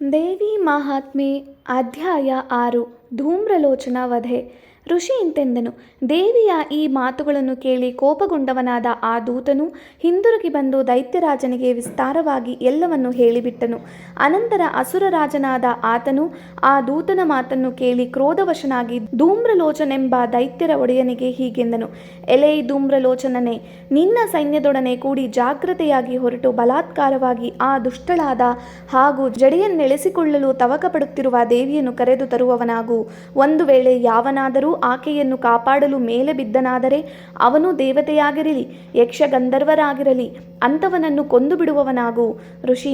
ದೇವಿ ಮಹಾತ್ಮೆ ಅಧ್ಯಾಯ ಆರು ಧೂಮ್ರಲೋಚನ ವಧೆ ಋಷಿ ಇಂತೆಂದನು ದೇವಿಯ ಈ ಮಾತುಗಳನ್ನು ಕೇಳಿ ಕೋಪಗೊಂಡವನಾದ ಆ ದೂತನು ಹಿಂದಿರುಗಿ ಬಂದು ದೈತ್ಯರಾಜನಿಗೆ ವಿಸ್ತಾರವಾಗಿ ಎಲ್ಲವನ್ನು ಹೇಳಿಬಿಟ್ಟನು. ಅನಂತರ ಅಸುರರಾಜನಾದ ಆತನು ಆ ದೂತನ ಮಾತನ್ನು ಕೇಳಿ ಕ್ರೋಧವಶನಾಗಿ ಧೂಮ್ರಲೋಚನೆಂಬ ದೈತ್ಯರ ಒಡೆಯನಿಗೆ ಹೀಗೆಂದನು. ಎಲೈ ಧೂಮ್ರಲೋಚನನೇ, ನಿನ್ನ ಸೈನ್ಯದೊಡನೆ ಕೂಡಿ ಜಾಗ್ರತೆಯಾಗಿ ಹೊರಟು ಬಲಾತ್ಕಾರವಾಗಿ ಆ ದುಷ್ಟಳಾದ ಹಾಗೂ ಜಡೆಯನ್ನೆಳೆಸಿಕೊಳ್ಳಲು ತವಕ ಪಡುತ್ತಿರುವ ದೇವಿಯನ್ನು ಕರೆದು ತರುವವನಾಗು. ಒಂದು ವೇಳೆ ಯಾವನಾದರೂ ಆಕೆಯನ್ನು ಕಾಪಾಡಲು ಮೇಲೆ ಬಿದ್ದನಾದರೆ ಅವನು ದೇವತೆಯಾಗಿರಲಿ, ಯಕ್ಷಗಂಧರ್ವರಾಗಿರಲಿ, ಅಂಥವನನ್ನು ಕೊಂದು ಬಿಡುವವನಾಗು ಋಷಿ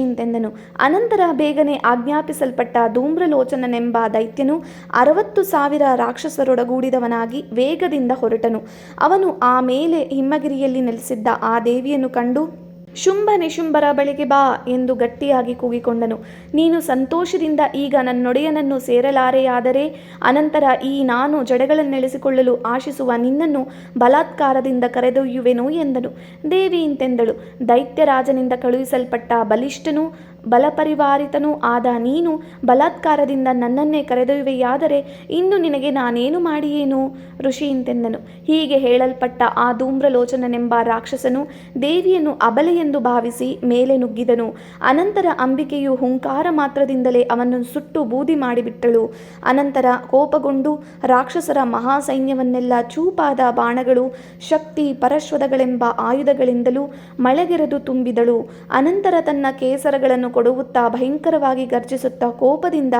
ಅನಂತರ ಬೇಗನೆ ಆಜ್ಞಾಪಿಸಲ್ಪಟ್ಟ ಧೂಮ್ರಲೋಚನನೆಂಬ ದೈತ್ಯನು ಅರವತ್ತು ಸಾವಿರ ರಾಕ್ಷಸರೊಡಗೂಡಿದವನಾಗಿ ವೇಗದಿಂದ ಹೊರಟನು. ಅವನು ಆ ಮೇಲೆ ಹಿಮ್ಮಗಿರಿಯಲ್ಲಿ ನೆಲೆಸಿದ್ದ ಆ ದೇವಿಯನ್ನು ಕಂಡು ಶುಂಭ ನಿಶುಂಭರ ಬಳಿಗೆ ಬಾ ಎಂದು ಗಟ್ಟಿಯಾಗಿ ಕೂಗಿಕೊಂಡನು. ನೀನು ಸಂತೋಷದಿಂದ ಈಗ ನನ್ನೊಡೆಯನನ್ನು ಸೇರಲಾರೆಯಾದರೆ ಅನಂತರ ಈ ನಾನು ಜಡೆಗಳನ್ನೆಳೆಸಿಕೊಳ್ಳಲು ಆಶಿಸುವ ನಿನ್ನನ್ನು ಬಲಾತ್ಕಾರದಿಂದ ಕರೆದೊಯ್ಯುವೆನು ಎಂದನು. ದೇವಿ ಇಂತೆಂದಳು. ದೈತ್ಯರಾಜನಿಂದ ಕಳುಹಿಸಲ್ಪಟ್ಟ ಬಲಿಷ್ಠನು ಬಲಪರಿವಾರಿತನೂ ಆದ ನೀನು ಬಲಾತ್ಕಾರದಿಂದ ನನ್ನನ್ನೇ ಕರೆದೊಯ್ಯುವೆಯಾದರೆ ಇನ್ನು ನಿನಗೆ ನಾನೇನು ಮಾಡಿಯೇನು? ಋಷಿ ಇಂತೆಂದನು. ಹೀಗೆ ಹೇಳಲ್ಪಟ್ಟ ಆ ಧೂಮ್ರಲೋಚನನೆಂಬ ರಾಕ್ಷಸನು ದೇವಿಯನ್ನು ಅಬಲೆಯೆಂದು ಭಾವಿಸಿ ಮೇಲೆ ನುಗ್ಗಿದನು. ಅನಂತರ ಅಂಬಿಕೆಯು ಹುಂಕಾರ ಮಾತ್ರದಿಂದಲೇ ಅವನನ್ನು ಸುಟ್ಟು ಬೂದಿ ಮಾಡಿಬಿಟ್ಟಳು. ಅನಂತರ ಕೋಪಗೊಂಡು ರಾಕ್ಷಸರ ಮಹಾಸೈನ್ಯವನ್ನೆಲ್ಲ ಚೂಪಾದ ಬಾಣಗಳು, ಶಕ್ತಿ ಪರಶ್ವದಗಳೆಂಬ ಆಯುಧಗಳಿಂದಲೂ ಮಳೆಗೆರೆದು ತುಂಬಿದಳು. ಅನಂತರ ತನ್ನ ಕೇಸರಗಳನ್ನು ಕೊಡುತ್ತಾ ಭಯಂಕರವಾಗಿ ಗರ್ಜಿಸುತ್ತಾ ಕೋಪದಿಂದ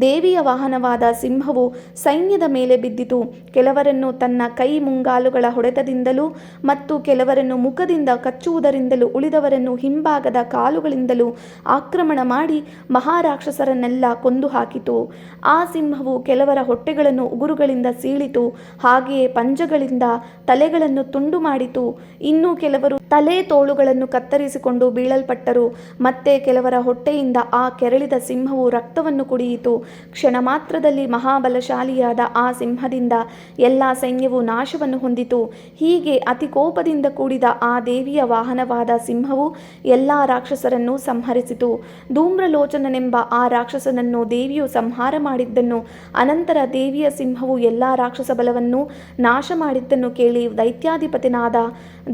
ದೇವಿಯ ವಾಹನವಾದ ಸಿಂಹವು ಸೈನ್ಯದ ಮೇಲೆ ಬಿದ್ದಿತು. ಕೆಲವರನ್ನು ತನ್ನ ಕೈ ಮುಂಗಾಲುಗಳ ಹೊಡೆತದಿಂದಲೂ ಮತ್ತು ಕೆಲವರನ್ನು ಮುಖದಿಂದ ಕಚ್ಚುವುದರಿಂದಲೂ ಉಳಿದವರನ್ನು ಹಿಂಭಾಗದ ಕಾಲುಗಳಿಂದಲೂ ಆಕ್ರಮಣ ಮಾಡಿ ಮಹಾರಾಕ್ಷಸರನ್ನೆಲ್ಲ ಕೊಂದು ಹಾಕಿತು ಆ ಸಿಂಹವು ಕೆಲವರ ಹೊಟ್ಟೆಗಳನ್ನು ಉಗುರುಗಳಿಂದ ಸೀಳಿತು. ಹಾಗೆಯೇ ಪಂಜಗಳಿಂದ ತಲೆಗಳನ್ನು ತುಂಡು ಮಾಡಿತು. ಇನ್ನೂ ಕೆಲವರು ತಲೆ ತೋಳುಗಳನ್ನು ಕತ್ತರಿಸಿಕೊಂಡು ಬೀಳಲ್ಪಟ್ಟರು. ಮತ್ತೆ ಕೆಲವರ ಹೊಟ್ಟೆಯಿಂದ ಆ ಕೆರಳಿದ ಸಿಂಹವು ರಕ್ತವನ್ನು ಕುಡಿಯಿತು. ಕ್ಷಣ ಮಾತ್ರದಲ್ಲಿ ಮಹಾಬಲಶಾಲಿಯಾದ ಆ ಸಿಂಹದಿಂದ ಎಲ್ಲ ಸೈನ್ಯವು ನಾಶವನ್ನು ಹೊಂದಿತು. ಹೀಗೆ ಅತಿ ಕೋಪದಿಂದ ಕೂಡಿದ ಆ ದೇವಿಯ ವಾಹನವಾದ ಸಿಂಹವು ಎಲ್ಲ ರಾಕ್ಷಸರನ್ನು ಸಂಹರಿಸಿತು. ಧೂಮ್ರಲೋಚನನೆಂಬ ಆ ರಾಕ್ಷಸನನ್ನು ದೇವಿಯು ಸಂಹಾರ ಮಾಡಿದ್ದನ್ನು, ಅನಂತರ ದೇವಿಯ ಸಿಂಹವು ಎಲ್ಲ ರಾಕ್ಷಸ ಬಲವನ್ನು ನಾಶ ಮಾಡಿದ್ದನ್ನು ಕೇಳಿ ದೈತ್ಯಾಧಿಪತಿನಾದ,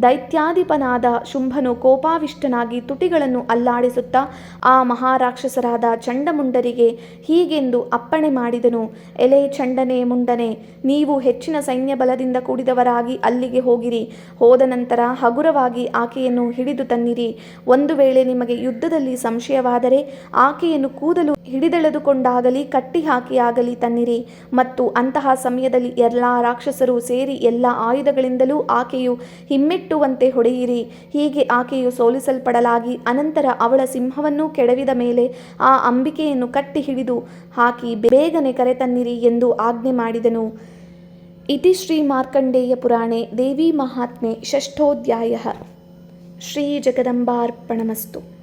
ದೈತ್ಯಾಧಿಪನಾದ ಶುಂಭನು ಕೋಪಾವಿಷ್ಟನಾಗಿ ತುಟಿಗಳನ್ನು ಅಲ್ಲಾಡಿಸುತ್ತಾ ಆ ಮಹಾರಾಕ್ಷಸರಾದ ಚಂಡಮುಂಡರಿಗೆ ಹೀಗೆಂದು ಅಪ್ಪಣೆ ಮಾಡಿದನು, ಎಲೆ ಚಂಡನೆ ಮುಂಡನೆ, ನೀವು ಹೆಚ್ಚಿನ ಸೈನ್ಯ ಬಲದಿಂದ ಕೂಡಿದವರಾಗಿ ಅಲ್ಲಿಗೆ ಹೋಗಿರಿ, ಹೋದ ನಂತರ ಹಗುರವಾಗಿ ಆಕೆಯನ್ನು ಹಿಡಿದು ತನ್ನಿರಿ. ಒಂದು ವೇಳೆ ನಿಮಗೆ ಯುದ್ಧದಲ್ಲಿ ಸಂಶಯವಾದರೆ ಆಕೆಯನ್ನು ಕೂದಲು ಹಿಡಿದೆಳೆದುಕೊಂಡಾಗಲಿ ಕಟ್ಟಿ ಹಾಕಿಯಾಗಲಿ ತನ್ನಿರಿ. ಮತ್ತು ಅಂತಹ ಸಮಯದಲ್ಲಿ ಎಲ್ಲ ರಾಕ್ಷಸರು ಸೇರಿ ಎಲ್ಲ ಆಯುಧಗಳಿಂದಲೂ ಆಕೆಯು ಹಿಮ್ಮೆಟ್ಟುವಂತೆ ಹೊಡೆಯಿರಿ. ಹೀಗೆ ಆಕೆಯು ಸೋಲಿಸಲ್ಪಡಲಾಗಿ ಅನಂತರ ಅವಳ ಸಿಂಹವನ್ನು ಕೆಡವಿದ ಮೇಲೆ ಆ ಅಂಬಿಕೆಯನ್ನು ಕಟ್ಟಿ ಹಿಡಿದು ಹಾಕಿ ಬೇಗನೆ ಕರೆತನ್ನಿರಿ ಎಂದು ಆಜ್ಞೆ ಮಾಡಿದನು. ಇತಿ ಶ್ರೀ ಮಾರ್ಕಂಡೇಯ ಪುರಾಣೆ ದೇವಿ ಮಹಾತ್ಮೆ ಷಷ್ಠೋಧ್ಯಾಯ. ಶ್ರೀ ಜಗದಂಬಾರ್ಪಣಮಸ್ತು.